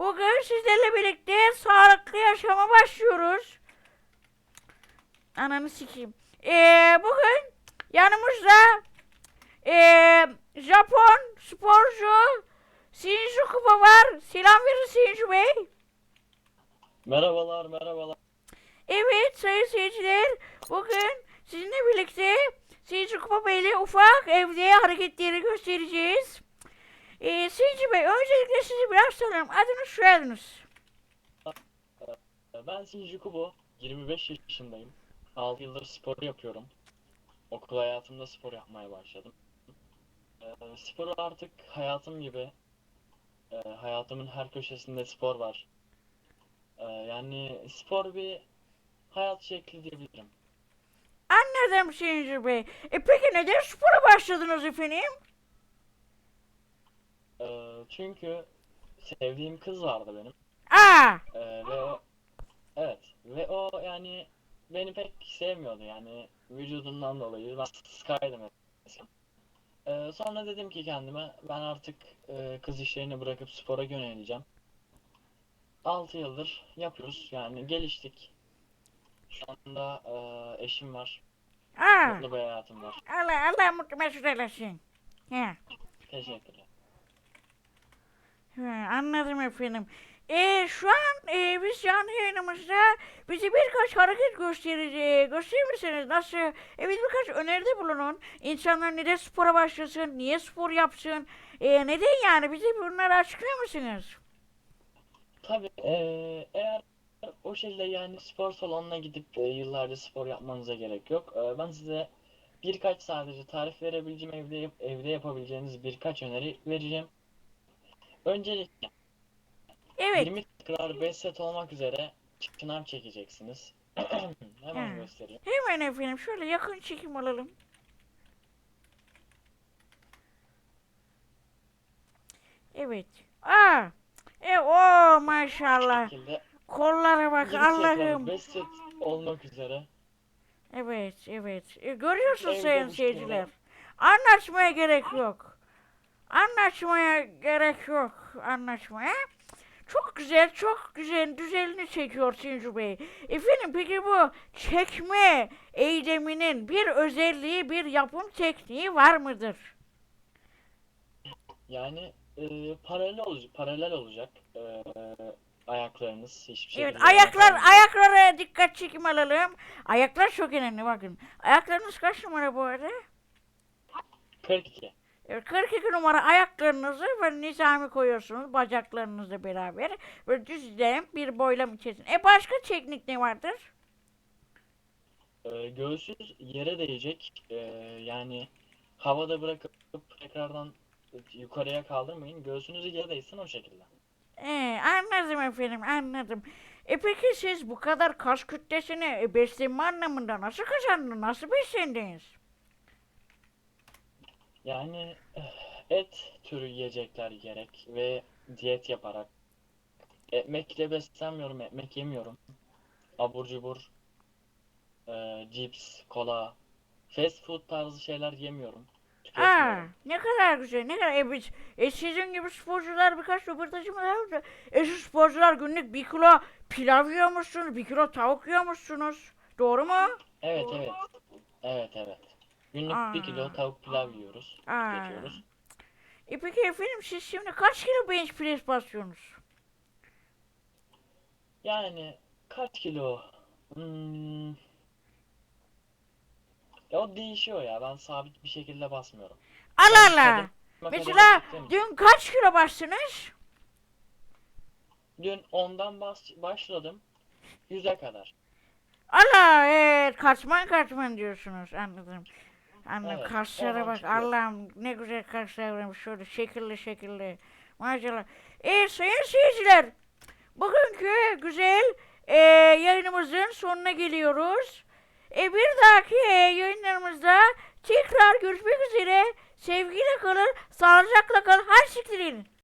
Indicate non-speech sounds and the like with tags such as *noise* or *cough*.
Bugün sizlerle birlikte sağlıklı yaşama başlıyoruz. Ananı sikeyim. Ee, bugün yanımızda ee, Japon sporcu Shinji Kuba var. Selam verin Shinji Bey. Merhabalar, merhabalar. Evet sayın seyirciler, bugün sizinle birlikte Seyirci Kupa Bey'le ufak evde hareketleri göstereceğiz. Ee, Seyirci Bey öncelikle sizi biraz tanıyalım. Adınız soyadınız. Ben Shinji Kubo, 25 yaşındayım. 6 yıldır spor yapıyorum. Okul hayatımda spor yapmaya başladım. Ee, sporu artık hayatım gibi. Ee, hayatımın her köşesinde spor var. Ee, yani spor bir hayat şekli diyebilirim. Anladım Seyirci Bey. E peki neden spora başladınız efendim? Ee, çünkü sevdiğim kız vardı benim. Aa, Ee, ve o evet ve o yani beni pek sevmiyordu yani vücudundan dolayı ben sıskaydım mesela. Ee, sonra dedim ki kendime ben artık e, kız işlerini bırakıp spora yöneleceğim. 6 yıldır yapıyoruz yani geliştik. Şu anda e, eşim var. aa. Mutlu bir hayatım var. Allah Allah mutlu mesut eylesin. He. Teşekkürler. He, anladım efendim. E, şu an e, biz canlı yayınımızda bize birkaç hareket göstereceğiz. Gösterir misiniz? Nasıl? Evet birkaç öneride bulunun. İnsanlar neden spora başlasın? Niye spor yapsın? E, neden yani? Bize bunları açıklar mısınız? Tabii eee, eğer o şekilde yani spor salonuna gidip e, yıllarca spor yapmanıza gerek yok. Eee, ben size birkaç sadece tarif verebileceğim evde evde yapabileceğiniz birkaç öneri vereceğim. Öncelikle Evet. 20 tekrar 5 set olmak üzere çınar çekeceksiniz. *clears throat* Hemen Ha. göstereyim. Hemen efendim şöyle yakın çekim alalım. Evet. Aa. E o maşallah. Şekilde Kollara bak 20 tekrar Allah'ım. 5 set olmak üzere. Evet, evet. E, görüyorsun sayın seyirciler. Anlaşmaya gerek yok. Anlaşmaya gerek yok. Anlaşmaya. Çok güzel, çok güzel düzenini çekiyor Sincu Bey. Efendim peki bu çekme eyleminin bir özelliği, bir yapım tekniği var mıdır? Yani eee, paralel olacak, paralel olacak eee, ayaklarınız hiçbir Evet, şekilde ayaklar, ayaklara dikkat çekim alalım. Ayaklar çok önemli bakın. Ayaklarınız kaç numara bu arada? 42. Evet, 42 numara ayaklarınızı böyle nizami koyuyorsunuz bacaklarınızla beraber. Böyle düzlem bir boylam içerisinde. E başka teknik ne vardır? Ee, göğsünüz yere değecek. Ee, yani havada bırakıp tekrardan yukarıya kaldırmayın. Göğsünüzü yere değsin o şekilde. E, anladım efendim anladım. E peki siz bu kadar kas kütlesini e, beslenme anlamında nasıl kazandınız? Nasıl beslendiniz? Yani eh, et türü yiyecekler gerek ve diyet yaparak. Ekmekle beslenmiyorum, ekmek yemiyorum. Abur cubur, e, cips, kola, fast food tarzı şeyler yemiyorum. Aa, Tüketmiyorum. ne kadar güzel ne kadar e, biz, e, sizin gibi sporcular birkaç röportajım var. E şu sporcular günlük bir kilo pilav yiyormuşsunuz, bir kilo tavuk yiyormuşsunuz. Doğru mu? Evet evet. Evet evet. Günlük bir kilo Aa. tavuk pilav yiyoruz. Aa. Tüketiyoruz. E peki efendim siz şimdi kaç kilo bench press basıyorsunuz? Yani kaç kilo? Hmm. Ya o değişiyor ya. Ben sabit bir şekilde basmıyorum. Allah Allah. Mesela dün kaç kilo bastınız? Dün ondan bas başladım. 100'e kadar. Allah evet kaçman kaçman diyorsunuz anladım. Anladım Evet, oradan bak. Allah'ım ne güzel kaslar varmış şöyle şekilli şekilli. Maşallah. E sayın seyirciler bugünkü güzel e, yayınımızın sonuna geliyoruz. E, bir dahaki e, yayınlarımızda tekrar görüşmek üzere. Sevgiyle kalın, sağlıcakla kalın. Her siktirin.